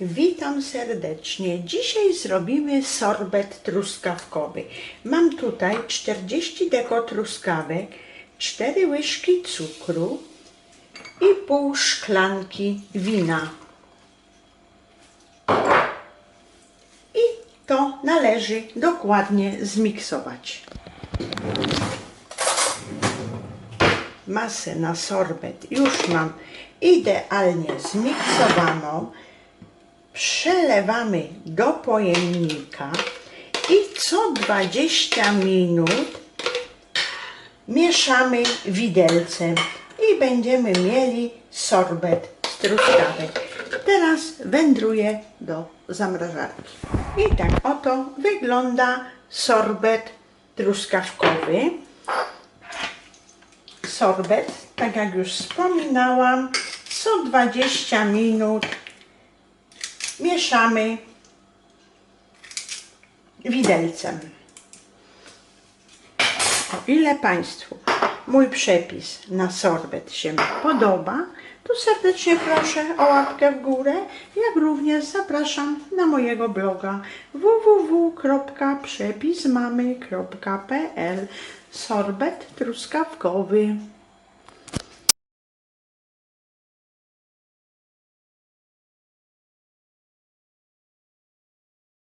Witam serdecznie. Dzisiaj zrobimy sorbet truskawkowy. Mam tutaj 40 deko truskawek, 4 łyżki cukru i pół szklanki wina. I to należy dokładnie zmiksować. Masę na sorbet już mam idealnie zmiksowaną przelewamy do pojemnika i co 20 minut mieszamy widelcem i będziemy mieli sorbet z truskawek. Teraz wędruję do zamrażarki. I tak oto wygląda sorbet truskawkowy. Sorbet, tak jak już wspominałam, co 20 minut mieszamy widelcem. O ile Państwu mój przepis na sorbet się podoba, to serdecznie proszę o łapkę w górę, jak również zapraszam na mojego bloga www.przepismamy.pl Sorbet truskawkowy.